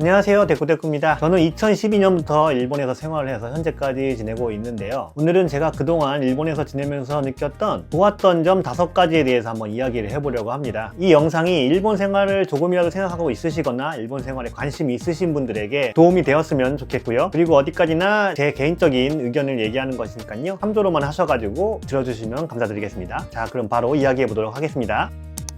안녕하세요. 데쿠데쿠입니다. 저는 2012년부터 일본에서 생활을 해서 현재까지 지내고 있는데요. 오늘은 제가 그동안 일본에서 지내면서 느꼈던 좋았던 점 다섯 가지에 대해서 한번 이야기를 해보려고 합니다. 이 영상이 일본 생활을 조금이라도 생각하고 있으시거나 일본 생활에 관심이 있으신 분들에게 도움이 되었으면 좋겠고요. 그리고 어디까지나 제 개인적인 의견을 얘기하는 것이니까요. 참조로만 하셔가지고 들어주시면 감사드리겠습니다. 자 그럼 바로 이야기해 보도록 하겠습니다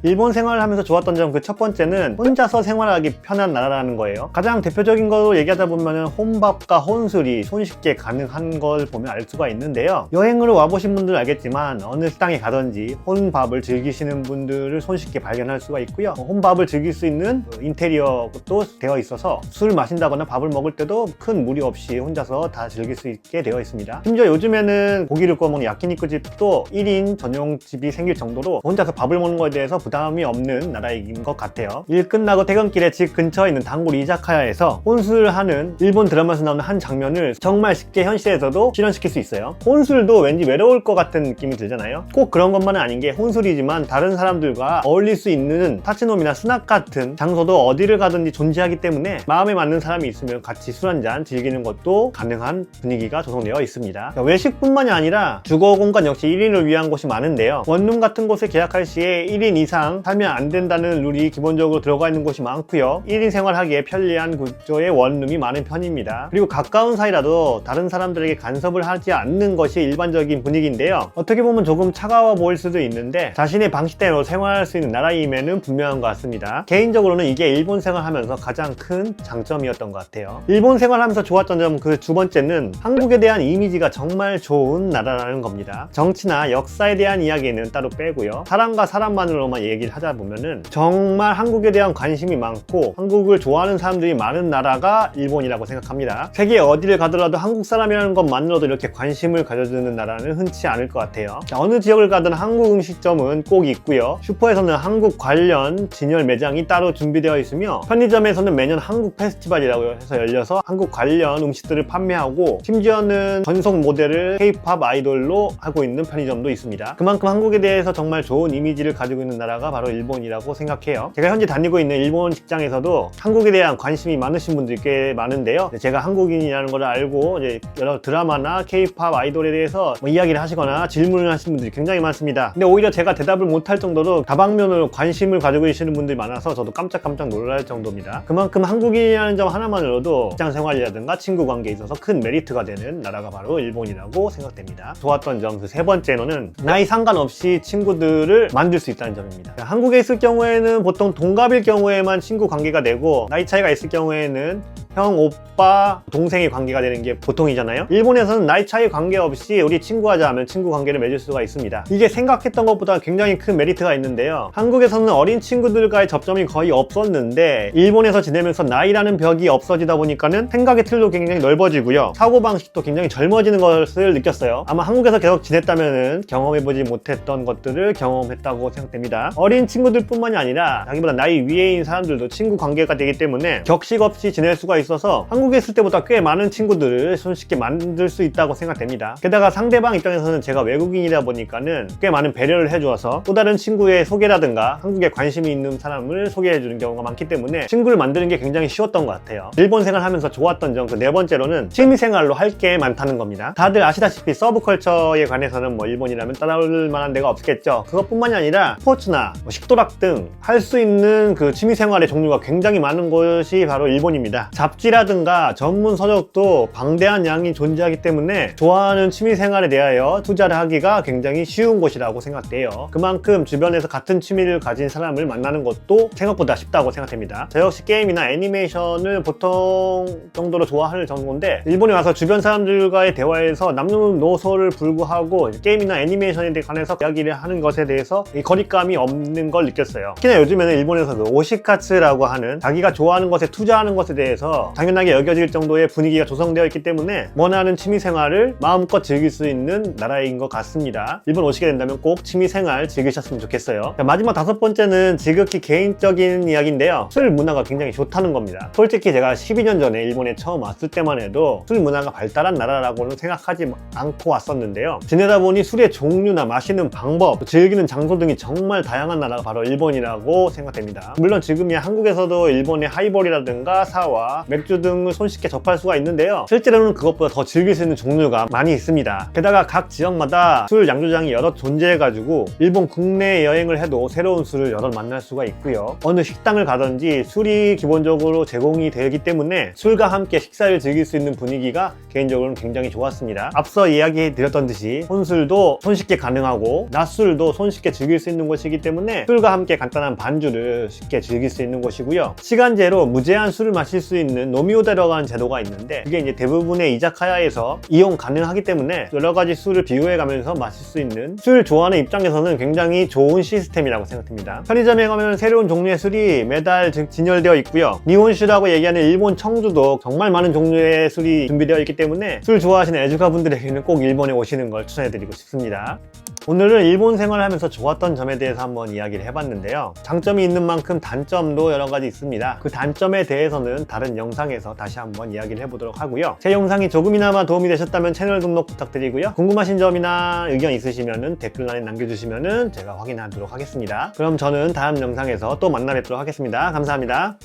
일본 생활을 하면서 좋았던 점 그 첫 번째는 혼자서 생활하기 편한 나라라는 거예요. 가장 대표적인 거로 얘기하다 보면은 혼밥과 혼술이 손쉽게 가능한 걸 보면 알 수가 있는데요. 여행으로 와보신 분들은 알겠지만 어느 식당에 가든지 혼밥을 즐기시는 분들을 손쉽게 발견할 수가 있고요. 혼밥을 즐길 수 있는 그 인테리어도 되어 있어서 술 마신다거나 밥을 먹을 때도 큰 무리 없이 혼자서 다 즐길 수 있게 되어 있습니다. 심지어 요즘에는 고기를 구워 먹는 야키니쿠 집도 1인 전용 집이 생길 정도로 혼자서 밥을 먹는 거에 대해서 부담이 없는 나라인 것 같아요. 일 끝나고 퇴근길에 집 근처에 있는 단골 이자카야에서 혼술을 하는 일본 드라마에서 나오는 한 장면을 정말 쉽게 현실에서도 실현시킬 수 있어요. 혼술도 왠지 외로울 것 같은 느낌이 들잖아요. 꼭 그런 것만은 아닌 게 혼술이지만 다른 사람들과 어울릴 수 있는 타치놈이나 스낙 같은 장소도 어디를 가든지 존재하기 때문에 마음에 맞는 사람이 있으면 같이 술 한잔 즐기는 것도 가능한 분위기가 조성되어 있습니다. 외식뿐만이 아니라 주거 공간 역시 1인을 위한 곳이 많은데요. 원룸 같은 곳에 계약할 시에 1인 이상 살면 안 된다는 룰이 기본적으로 들어가 있는 곳이 많고요. 1인 생활하기에 편리한 구조의 원룸이 많은 편입니다. 그리고 가까운 사이라도 다른 사람들에게 간섭을 하지 않는 것이 일반적인 분위기인데요. 어떻게 보면 조금 차가워 보일 수도 있는데 자신의 방식대로 생활할 수 있는 나라임에는 분명한 것 같습니다. 개인적으로는 이게 일본 생활하면서 가장 큰 장점이었던 것 같아요. 일본 생활하면서 좋았던 점 그 두 번째는 한국에 대한 이미지가 정말 좋은 나라라는 겁니다. 정치나 역사에 대한 이야기는 따로 빼고요. 사람과 사람만으로만 얘기를 하다 보면은 정말 한국에 대한 관심이 많고 한국을 좋아하는 사람들이 많은 나라가 일본이라고 생각합니다. 세계 어디를 가더라도 한국 사람이라는 것만으로도 이렇게 관심을 가져주는 나라는 흔치 않을 것 같아요. 자, 어느 지역을 가든 한국 음식점은 꼭 있고요. 슈퍼에서는 한국 관련 진열 매장이 따로 준비되어 있으며 편의점에서는 매년 한국 페스티벌이라고 해서 열려서 한국 관련 음식들을 판매하고 심지어는 전속 모델을 K-팝 아이돌로 하고 있는 편의점도 있습니다. 그만큼 한국에 대해서 정말 좋은 이미지를 가지고 있는 나라 가 바로 일본이라고 생각해요. 제가 현재 다니고 있는 일본 직장에서도 한국에 대한 관심이 많으신 분들이 꽤 많은데요. 제가 한국인이라는 걸 알고 이제 여러 드라마나 K-팝 아이돌에 대해서 뭐 이야기를 하시거나 질문을 하시는 분들이 굉장히 많습니다. 근데 오히려 제가 대답을 못할 정도로 다방면으로 관심을 가지고 계시는 분들이 많아서 저도 깜짝깜짝 놀랄 정도입니다. 그만큼 한국인이라는 점 하나만으로도 직장 생활이라든가 친구 관계에 있어서 큰 메리트가 되는 나라가 바로 일본이라고 생각됩니다. 좋았던 점 그 세 번째로는 나이 상관없이 친구들을 만들 수 있다는 점입 니다. 한국에 있을 경우에는 보통 동갑일 경우에만 친구 관계가 되고 나이 차이가 있을 경우에는 형, 오빠, 동생의 관계가 되는 게 보통이잖아요. 일본에서는 나이 차이 관계없이 우리 친구하자 하면 친구 관계를 맺을 수가 있습니다. 이게 생각했던 것보다 굉장히 큰 메리트가 있는데요. 한국에서는 어린 친구들과의 접점이 거의 없었는데 일본에서 지내면서 나이라는 벽이 없어지다 보니까는 생각의 틀도 굉장히 넓어지고요. 사고방식도 굉장히 젊어지는 것을 느꼈어요. 아마 한국에서 계속 지냈다면은 경험해보지 못했던 것들을 경험했다고 생각됩니다. 어린 친구들뿐만이 아니라 자기보다 나이 위에인 사람들도 친구 관계가 되기 때문에 격식 없이 지낼 수가 있어서 한국에 있을 때보다 꽤 많은 친구들을 손쉽게 만들 수 있다고 생각됩니다. 게다가 상대방 입장에서는 제가 외국인이다 보니까는 꽤 많은 배려를 해주어서 또 다른 친구의 소개라든가 한국에 관심이 있는 사람을 소개해주는 경우가 많기 때문에 친구를 만드는 게 굉장히 쉬웠던 것 같아요. 일본 생활하면서 좋았던 점 그 네 번째로는 취미생활로 할 게 많다는 겁니다. 다들 아시다시피 서브컬처에 관해서는 뭐 일본이라면 따라올 만한 데가 없겠죠. 그것뿐만이 아니라 스포츠나 뭐 식도락 등 할 수 있는 그 취미생활의 종류가 굉장히 많은 곳이 바로 일본입니다. 잡지라든가 전문 서적도 방대한 양이 존재하기 때문에 좋아하는 취미생활에 대하여 투자를 하기가 굉장히 쉬운 곳이라고 생각돼요. 그만큼 주변에서 같은 취미를 가진 사람을 만나는 것도 생각보다 쉽다고 생각됩니다. 저 역시 게임이나 애니메이션을 보통 정도로 좋아하는 정도인데 일본에 와서 주변 사람들과의 대화에서 남녀노소를 불구하고 게임이나 애니메이션에 관해서 이야기를 하는 것에 대해서 이 거리감이 없는 걸 느꼈어요. 특히나 요즘에는 일본에서 그 오시카츠라고 하는 자기가 좋아하는 것에 투자하는 것에 대해서 당연하게 여겨질 정도의 분위기가 조성되어 있기 때문에 원하는 취미생활을 마음껏 즐길 수 있는 나라인 것 같습니다. 일본 오시게 된다면 꼭 취미생활 즐기셨으면 좋겠어요. 자, 마지막 다섯 번째는 지극히 개인적인 이야기인데요. 술 문화가 굉장히 좋다는 겁니다. 솔직히 제가 12년 전에 일본에 처음 왔을 때만 해도 술 문화가 발달한 나라라고는 생각하지 않고 왔었는데요. 지내다 보니 술의 종류나 마시는 방법, 즐기는 장소 등이 정말 다양해요. 다 양한 나라가 바로 일본이라고 생각됩니다. 물론 지금이야 한국에서도 일본의 하이볼이라든가 사와, 맥주 등을 손쉽게 접할 수가 있는데요. 실제로는 그것보다 더 즐길 수 있는 종류가 많이 있습니다. 게다가 각 지역마다 술 양조장이 여러 존재해가지고 일본 국내 여행을 해도 새로운 술을 여러 만날 수가 있고요. 어느 식당을 가든지 술이 기본적으로 제공이 되기 때문에 술과 함께 식사를 즐길 수 있는 분위기가 개인적으로는 굉장히 좋았습니다. 앞서 이야기 드렸던 듯이 혼술도 손쉽게 가능하고 낮술도 손쉽게 즐길 수 있는 곳이기 때문에 술과 함께 간단한 반주를 쉽게 즐길 수 있는 곳이고요. 시간제로 무제한 술을 마실 수 있는 노미오데라고 제도가 있는데 그게 이제 대부분의 이자카야에서 이용 가능하기 때문에 여러 가지 술을 비교해 가면서 마실 수 있는 술 좋아하는 입장에서는 굉장히 좋은 시스템이라고 생각됩니다. 편의점에 가면 새로운 종류의 술이 매달 진- 진열되어 있고요. 니혼슈라고 얘기하는 일본 청주도 정말 많은 종류의 술이 준비되어 있기 때문에 술 좋아하시는 애주가 분들에게는 꼭 일본에 오시는 걸 추천해드리고 싶습니다. 오늘은 일본 생활을 하면서 좋았던 점에 대해서 한번 이야기를 해봤는데요. 장점이 있는 만큼 단점도 여러 가지 있습니다. 그 단점에 대해서는 다른 영상에서 다시 한번 이야기를 해보도록 하고요. 제 영상이 조금이나마 도움이 되셨다면 채널 등록 부탁드리고요. 궁금하신 점이나 의견 있으시면 댓글란에 남겨주시면 제가 확인하도록 하겠습니다. 그럼 저는 다음 영상에서 또 만나 뵙도록 하겠습니다. 감사합니다.